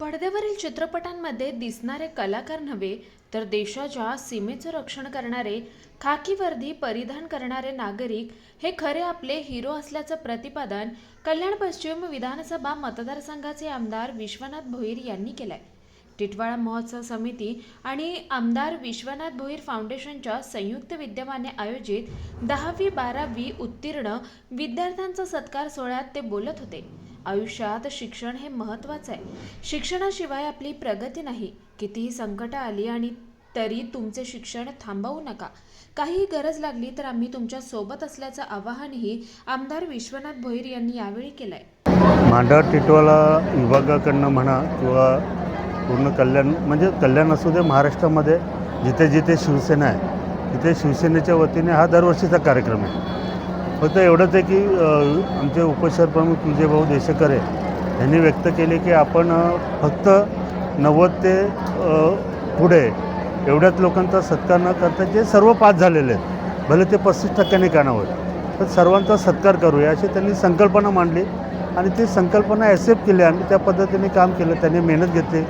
पडद्यावरील चित्रपटांमध्ये दिसणारे कलाकार नव्हे तर देशाच्या सीमेचं रक्षण करणारे खाकी वर्दी परिधान करणारे नागरिक हे खरे आपले हिरो असल्याचं प्रतिपादन कल्याण पश्चिम विधानसभा मतदारसंघाचे आमदार विश्वनाथ भोईर यांनी केलंय. टिटवाळा महोत्सव समिती आणि आमदार विश्वनाथ भोईर फाउंडेशनच्या संयुक्त विद्यमाने आयोजित दहावी बारावी उत्तीर्ण विद्यार्थ्यांचा सत्कार सोहळ्यात ते बोलत होते. आयुष्यात शिक्षण हे महत्त्वाचं आहे. शिक्षणाशिवाय आपली प्रगती नाही. कितीही संकटं आली आणि तरी तुमचे शिक्षण थांबवू नका. काही गरज लागली तर आम्ही तुमच्यासोबत असल्याचं आवाहनही आमदार विश्वनाथ भोईर यांनी यावेळी केलं आहे मांडा टिटवाला विभागाकडनं म्हणा किंवा पूर्ण कल्याण म्हणजे कल्याण असू दे महाराष्ट्रामध्ये जिथे जिथे शिवसेना आहे तिथे शिवसेनेच्या वतीने हा दरवर्षीचा कार्यक्रम आहे. फक्त एवढंच आहे की आमचे उपशहरप्रमुख विजयभाऊ देशेकरे यांनी व्यक्त केले की आपण फक्त नव्वद ते पुढे एवढ्याच लोकांचा सत्कार न करता जे सर्व पास झालेले आहेत भले ते पस्तीस टक्क्यांनी का नव्हत तर सर्वांचा सत्कार करूया अशी त्यांनी संकल्पना मांडली आणि ती संकल्पना ॲक्सेप्ट केली आणि त्या पद्धतीने काम केलं. त्यांनी मेहनत घेतली.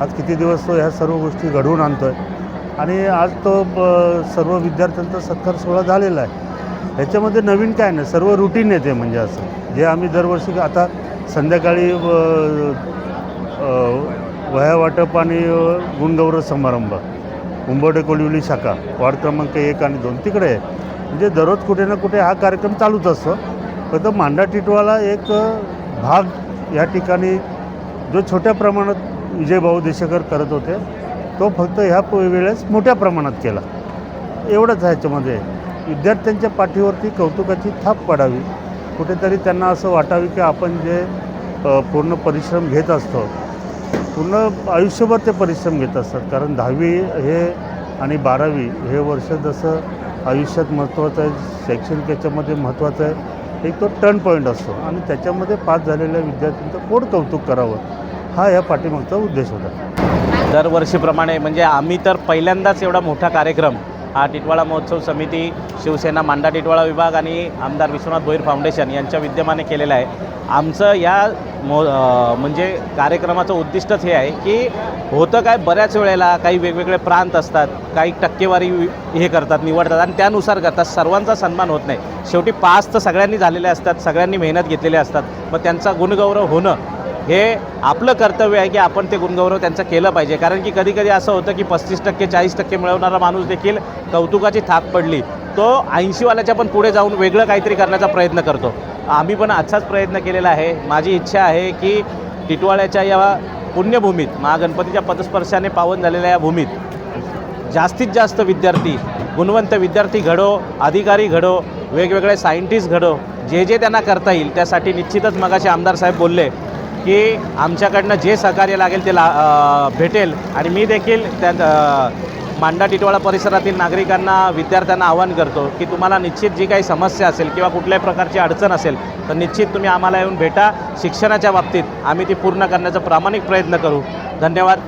आज किती दिवस तो ह्या सर्व गोष्टी घडवून आणतो आहे आणि आज तो ब- सर्व विद्यार्थ्यांचा सत्कार सोहळा झालेला आहे. ह्याच्यामध्ये नवीन काय नाही सर्व रुटीन येते म्हणजे असं. जे आम्ही दरवर्षी आता संध्याकाळी व- वह्या वाटप आणि गुणगौरव समारंभ उंबरडे कोलिवली शाखा वार्ड क्रमांक एक आणि दोन तिकडे आहे. म्हणजे दररोज कुठे ना कुठे हा कार्यक्रम चालूच असतो. फक्त मांडा टिटवाला एक भाग या ठिकाणी जो छोट्या प्रमाणात विजयभाऊ देशेकर करत होते तो फक्त ह्या वेळेस मोठ्या प्रमाणात केला. एवढंच आहे ह्याच्यामध्ये. विद्यार्थ्यांच्या पाठीवरती कौतुकाची थाप पडावी. कुठेतरी त्यांना असं वाटावी की आपण जे पूर्ण परिश्रम घेत असतो पूर्ण आयुष्यभर ते परिश्रम घेत असतात. कारण दहावी हे आणि बारावी हे वर्ष जसं आयुष्यात महत्त्वाचं आहे शैक्षणिक याच्यामध्ये महत्त्वाचं आहे एक तो टर्न पॉईंट असतो. आणि त्याच्यामध्ये पास झालेल्या विद्यार्थ्यांचं कोण कौतुक करावं हा या पाठीमागचा उद्देश होता. दरवर्षीप्रमाणे म्हणजे आम्ही तर पहिल्यांदाच एवढा मोठा कार्यक्रम हा टिटवाळा महोत्सव समिती शिवसेना मांडा टिटवाळा विभाग आणि आमदार विश्वनाथ भोईर फाउंडेशन यांच्या विद्यमाने केलेलं आहे. आमचं या मो म्हणजे कार्यक्रमाचं उद्दिष्टच हे आहे की होतं काय बऱ्याच वेळेला काही वेगवेगळे प्रांत असतात काही टक्केवारी हे करतात निवडतात आणि त्यानुसार करतात. सर्वांचा सन्मान होत नाही. शेवटी पास तर सगळ्यांनी झालेले असतात सगळ्यांनी मेहनत घेतलेली असतात. मग त्यांचा गुणगौरव होणं हे आपलं कर्तव्य आहे की आपण ते गुणगौरव त्यांचं केलं पाहिजे. कारण की कधीकधी असं होतं की पस्तीस टक्के चाळीस टक्के मिळवणारा माणूस देखील कौतुकाची थाक पडली. तो ऐंशीवाल्याच्या पण पुढे जाऊन वेगळं काहीतरी करण्याचा प्रयत्न करतो. आम्ही पण असाच प्रयत्न केलेला आहे. माझी इच्छा आहे की टिटवाळ्याच्या या पुण्यभूमीत महागणपतीच्या पदस्पर्शाने पावन झालेल्या या भूमीत जास्तीत जास्त विद्यार्थी गुणवंत विद्यार्थी घडो अधिकारी घडो वेगवेगळे सायंटिस्ट घडो जे जे त्यांना करता येईल त्यासाठी निश्चितच मगाशी आमदार साहेब बोलले की आमच्याकडनं जे सहकार्य लागेल ते ला भेटेल. आणि मी देखील त्या मांडा टिटवाळा परिसरातील नागरिकांना विद्यार्थ्यांना आवाहन करतो की तुम्हाला निश्चित जी काही समस्या असेल किंवा कुठल्याही प्रकारची अडचण असेल तर निश्चित तुम्ही आम्हाला येऊन भेटा. शिक्षणाच्या बाबतीत आम्ही ती पूर्ण करण्याचा प्रामाणिक प्रयत्न करू. धन्यवाद.